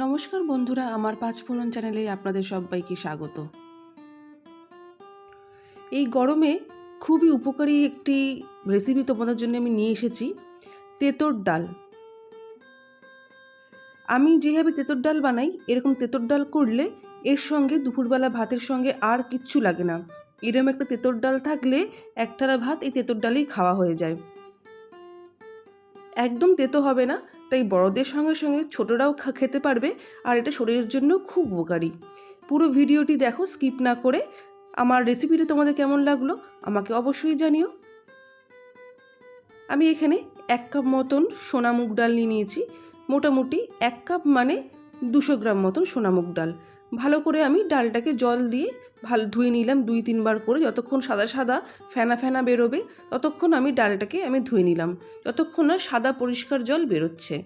নমস্কার বন্ধুরা, আমার পাঁচফোড়ন চ্যানেলে আপনাদের সবাইকে স্বাগত। এই গরমে খুবই উপকারী একটি রেসিপি তোমাদের জন্য আমি নিয়ে এসেছি, তেঁতোর ডাল। আমি যেভাবে তেঁতোর ডাল বানাই, এরকম তেঁতোর ডাল করলে এর সঙ্গে দুপুরবেলা ভাতের সঙ্গে আর কিচ্ছু লাগে না। এরকম একটা তেঁতোর ডাল থাকলে একটানা ভাত এই তেঁতোর ডালেই খাওয়া হয়ে যায়। একদম তেতো হবে না, তাই বড়দের সঙ্গে সঙ্গে ছোটরাও খেতে পারবে আর এটা শরীরের জন্য খুব উপকারী। পুরো ভিডিওটি দেখো, স্কিপ না করে। আমার রেসিপিটা তোমাদের কেমন লাগল আমাকে অবশ্যই জানিও। আমি এখানে এক কাপ মতন সোনা মুগ ডাল নিয়ে নিয়েছি। মোটামুটি এক কাপ মানে দুশো গ্রাম মতন সোনা মুগ ডাল। ভালো করে আমি ডালটাকে জল দিয়ে ভালো ধুয়ে নিলাম দুই তিনবার করে। যতক্ষণ সাদা সাদা ফেনা ফেনা বেরোবে, ততক্ষণ আমি ডালটাকে আমি ধুয়ে নিলাম। যতক্ষণ না সাদা পরিষ্কার জল বেরোচ্ছে।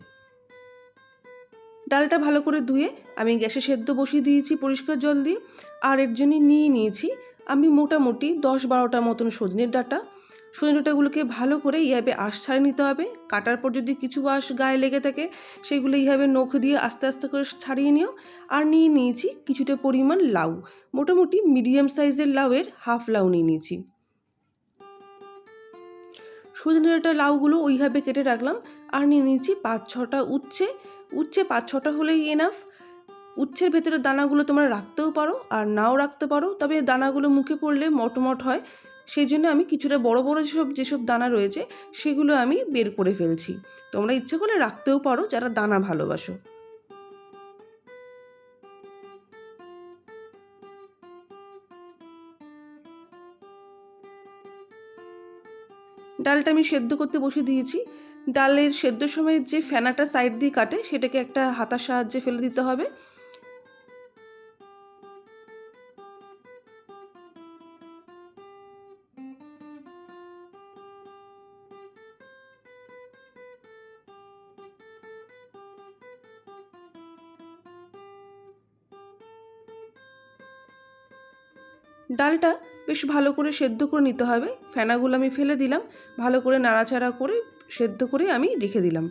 ডালটা ভালো করে ধুয়ে আমি গ্যাসে সেদ্ধ বসিয়ে দিয়েছি পরিষ্কার জল দিয়ে। আর এর জন্য নিয়ে নিয়েছি আমি মোটামুটি দশ বারোটা মতন সজনের ডাঁটা। সজনে ডাঁটাগুলোকে ভালো করে এইভাবে আঁশ ছাড়িয়ে নিতে হবে। কাটার পর যদি কিছু আঁশ গায়ে লেগে থাকে, সেগুলো এইভাবে নখ দিয়ে আস্তে আস্তে করে ছাড়িয়ে নিও। আর নিয়ে নিয়েছি কিছুটা পরিমাণ লাউ। মোটামুটি মিডিয়াম সাইজের লাউয়ের হাফ লাউ নিয়ে নিয়েছি। সজনে ডাঁটা লাউগুলো ওইভাবে কেটে রাখলাম। আর নিয়ে নিয়েছি পাঁচ ছটা উচ্ছে। উচ্ছে পাঁচ ছটা হলেই এনাফ উচ্ছের ভেতরে দানাগুলো তোমরা রাখতেও পারো আর নাও রাখতে পারো। তবে দানাগুলো মুখে পড়লে মটমট হয়। সেই জন্য আমি কিছুটা বড় বড় যেসব যেসব দানা রয়েছে সেগুলো আমি বের করে ফেলছি। তোমরা ইচ্ছে করলে রাখতেও পারো যারা দানা ভালোবাসো। ডালটা আমি সেদ্ধ করতে বসিয়ে দিয়েছি। ডালের সেদ্ধ সময় যে ফেনাটা সাইড দিয়ে কাটে সেটাকে একটা হাতার সাহায্যে ফেলে দিতে হবে। ডালটা বেশ ভালো করে সেদ্ধ করে নিতে হবে। ফেনাগুলো আমি ফেলে দিলাম। ভালো করে নাড়াচাড়া করে সেদ্ধ করে আমি রেখে দিলাম।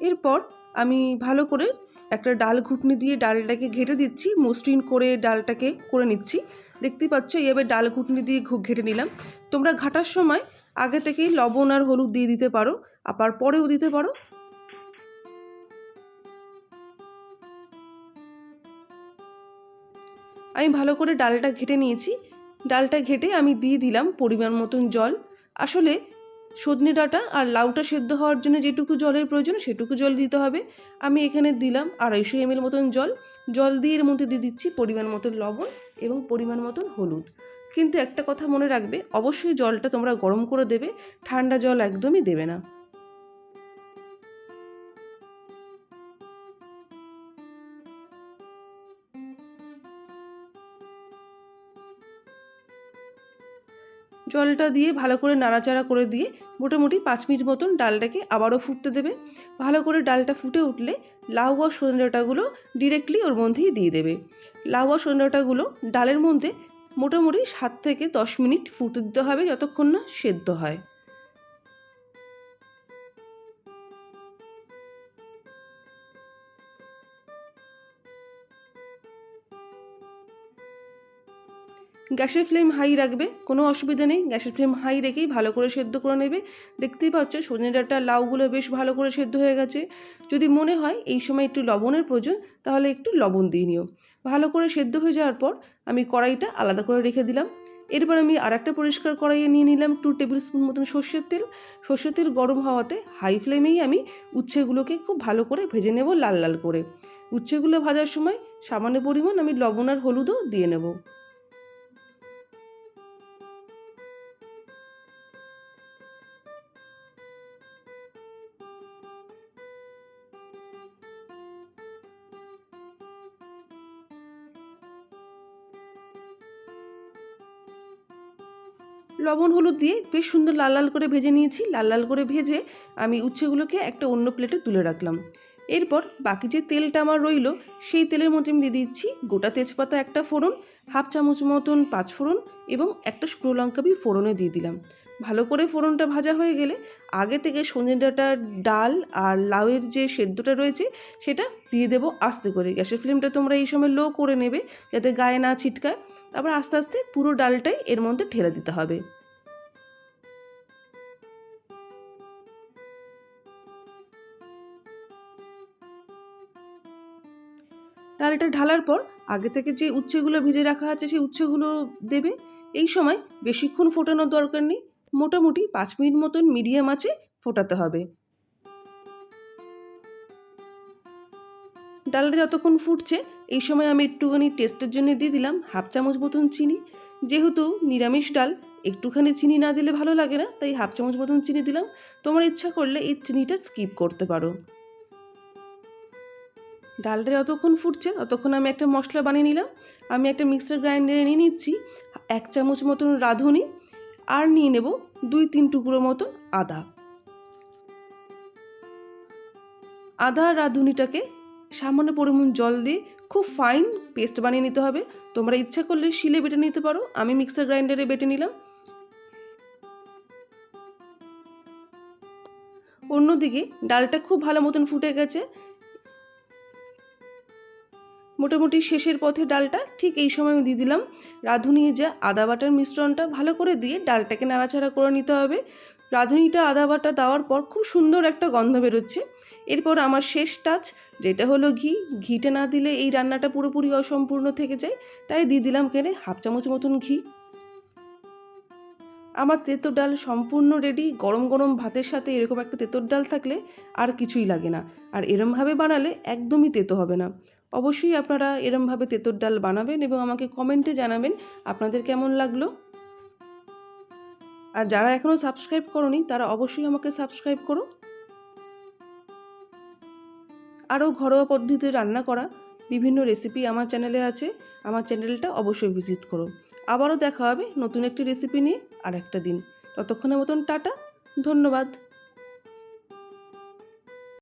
এরপর আমি ভালো করে একটা ডাল ঘুটনি দিয়ে ডালটাকে ঘেটে দিচ্ছি। মসৃণ করে ডালটাকে করে নিচ্ছি। দেখতেই পাচ্ছ, এইভাবে ডাল ঘুটনি দিয়ে ঘু- ঘেটে নিলাম। তোমরা ঘাটার সময় আগে থেকেই লবণ আর হলুদ দিয়ে দিতে পারো, আবার পরেও দিতে পারো। আমি ভালো করে ডালটা ঘেটে নিয়েছি। ডালটা ঘেটে আমি দিয়ে দিলাম পরিমাণ মতন জল। আসলে সজনে ডাঁটা আর লাউটা সেদ্ধ হওয়ার জন্য যেটুকু জলের প্রয়োজন সেটুকু জল দিতে হবে। আমি এখানে দিলাম আড়াইশো এমএল মতন জল। জল দিয়ে এর মধ্যে দিয়ে দিচ্ছি পরিমাণ মতন লবণ এবং পরিমাণ মতন হলুদ। কিন্তু একটা কথা মনে রাখবে, অবশ্যই জলটা তোমরা গরম করে দেবে, ঠান্ডা জল একদমই দেবে না। জলটা দিয়ে ভালো করে নাড়াচাড়া করে দিয়ে মোটামুটি পাঁচ মিনিট মতন ডালটাকে আবারও ফুটতে দেবে। ভালো করে ডালটা ফুটে উঠলে লাউ আর সজনে ডিরেক্টলি ওর মধ্যেই দিয়ে দেবে। লাউ আর সজনে ডালের মধ্যে মোটামুটি সাত থেকে দশ মিনিট ফুটে দিতে হবে, যতক্ষণ না সেদ্ধ হয়। গ্যাসের ফ্লেম হাই রাখবে, কোনো অসুবিধা নেই। গ্যাসের ফ্লেম হাই রেখেই ভালো করে সেদ্ধ করে নেবে। দেখতেই পাচ্ছ, সজনে ডাঁটা লাউগুলো বেশ ভালো করে সেদ্ধ হয়ে গেছে। যদি মনে হয় এই সময় একটু লবণের প্রয়োজন, তাহলে একটু লবণ দিয়ে নিও। ভালো করে সেদ্ধ হয়ে যাওয়ার পর আমি কড়াইটা আলাদা করে রেখে দিলাম। এরপর আমি আর একটা পরিষ্কার কড়াইয়ে নিয়ে নিলাম টু টেবিল স্পুন মতন সর্ষের তেল। সর্ষের তেল গরম হওয়াতে হাই ফ্লেমেই আমি উচ্ছেগুলোকে খুব ভালো করে ভেজে নেব লাল লাল করে। উচ্ছেগুলো ভাজার সময় সামান্য পরিমাণ আমি লবণ আর হলুদও দিয়ে নেব। লবণ, হলুদ দিয়ে বেশ সুন্দর লাল লাল করে ভেজে নিয়েছি। লাল লাল করে ভেজে আমি উচ্ছেগুলোকে একটা অন্য প্লেটে তুলে রাখলাম। এরপর বাকি যে তেলটা আমার রইল, সেই তেলের মধ্যে আমি দিয়ে দিচ্ছি গোটা তেজপাতা একটা ফোড়ন, হাফ চামচ মতন পাঁচ ফোড়ন এবং একটা শুকনো লঙ্কা আমি ফোড়নে দিয়ে দিলাম। ভালো করে ফোড়নটা ভাজা হয়ে গেলে আগে থেকে সজনে ডাঁটার ডাল আর লাউয়ের যে সেদ্ধটা রয়েছে সেটা দিয়ে দেবো আস্তে করে। গ্যাসের ফ্লেমটা তোমরা এই সময় লো করে নেবে যাতে গায়ে না ছিটকায়। তারপর আস্তে আস্তে পুরো ডালটাই এর মধ্যে ঢেলে দিতে হবে। ডালটা ঢালার পর আগে থেকে যে উচ্ছেগুলো ভিজে রাখা আছে সেই উচ্ছেগুলো দেবে। এই সময় বেশিক্ষণ ফোটানোর দরকার নেই। মোটামুটি পাঁচ মিনিট মতন মিডিয়াম আছে ফোটাতে হবে। ডালটা যতক্ষণ ফুটছে, এই সময় আমি একটুখানি টেস্টের জন্য দিয়ে দিলাম হাফ চামচ মতন চিনি। যেহেতু নিরামিষ ডাল, একটুখানি চিনি না দিলে ভালো লাগে না, তাই হাফ চামচ মতন চিনি দিলাম। তোমার ইচ্ছা করলে এই চিনিটা স্কিপ করতে পারো। ডালটা যতক্ষণ ফুটছে, ততক্ষণ আমি একটা মশলা বানিয়ে নিলাম। আমি একটা মিক্সার গ্রাইন্ডারে নিয়ে নিচ্ছি, এক চামচ মতন রাঁধুনি আর নিয়ে নেব দুই তিন টুকরো মতন আদা। আদা রাঁধুনিটাকে সামান্য পরিমাণ জল দিয়ে খুব ফাইন পেস্ট বানিয়ে নিতে হবে। তোমরা ইচ্ছা করলে শিলে বেটে নিতে পারো। আমি মিক্সার গ্রাইন্ডারে বেটে নিলাম। অন্যদিকে ডালটা খুব ভালো মতন ফুটে গেছে। মোটামুটি শেষের পথে ডালটা, ঠিক এই সময় আমি দিয়ে দিলাম। রাঁধুনি যা আদা বাটার মিশ্রণটা ভালো করে দিয়ে ডালটাকে নাড়াচাড়া করে নিতে হবে। রাঁধুনিটা আদা বাটা দেওয়ার পর খুব সুন্দর একটা গন্ধ বেরোচ্ছে। এরপর আমার শেষ টাচ, যেটা হলো ঘি। ঘিটা না দিলে এই রান্নাটা পুরোপুরি অসম্পূর্ণ থেকে যায়, তাই দিয়ে দিলাম কেনে হাফ চামচ মতন ঘি। আমার তেঁতোর ডাল সম্পূর্ণ রেডি গরম গরম ভাতের সাথে এরকম একটা তেঁতোর ডাল থাকলে আর কিছুই লাগে না। আর এরমভাবে বানালে একদমই তেতো হবে না। অবশ্যই আপনারা এরমভাবে তেঁতোর ডাল বানাবেন এবং আমাকে কমেন্টে জানাবেন আপনাদের কেমন লাগল। আর যারা এখনও সাবস্ক্রাইব করনি, তারা অবশ্যই আমাকে সাবস্ক্রাইব করো। আরও ঘরোয়া পদ্ধতিতে রান্না করা বিভিন্ন রেসিপি আমার চ্যানেলে আছে, আমার চ্যানেলটা অবশ্যই ভিজিট করো। আবারও দেখা হবে নতুন একটি রেসিপি নিয়ে আর একটা দিন। ততক্ষণের মতন টাটা, ধন্যবাদ।